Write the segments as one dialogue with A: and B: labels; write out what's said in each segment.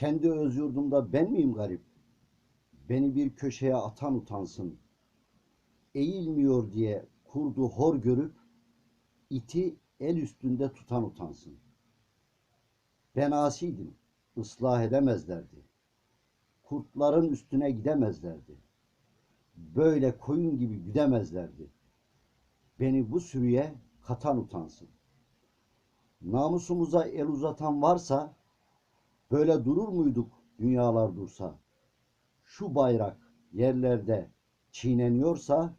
A: Kendi öz yurdumda ben miyim garip? Beni bir köşeye atan utansın. Eğilmiyor diye kurdu hor görüp iti el üstünde tutan utansın. Ben asiydim, ıslah edemezlerdi. Kurtların üstüne gidemezlerdi. Böyle koyun gibi güdemezlerdi. Beni bu sürüye katan utansın. Namusumuza el uzatan varsa böyle durur muyduk dünyalar dursa? Şu bayrak yerlerde çiğneniyorsa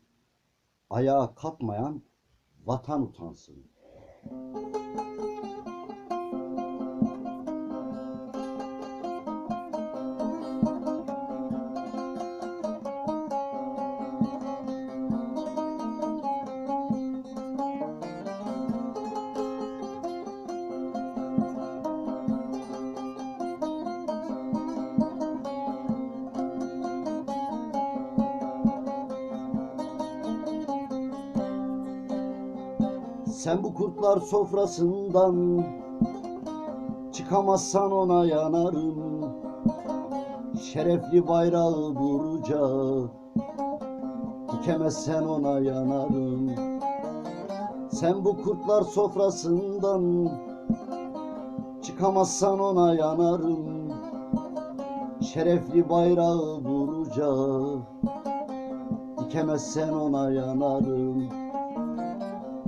A: ayağa kalkmayan vatan utansın. Sen bu kurtlar sofrasından çıkamazsan ona yanarım. Şerefli bayrağı burca dikemezsen ona yanarım. Sen bu kurtlar sofrasından çıkamazsan ona yanarım. Şerefli bayrağı burca dikemezsen ona yanarım.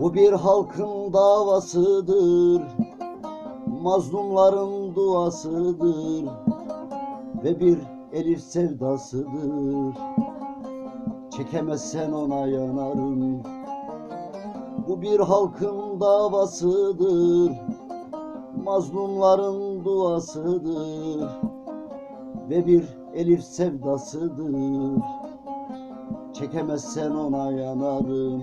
A: Bu bir halkın davasıdır, mazlumların duasıdır ve bir elif sevdasıdır. Çekemezsen ona yanarım. Bu bir halkın davasıdır, mazlumların duasıdır ve bir elif sevdasıdır. Çekemezsen ona yanarım.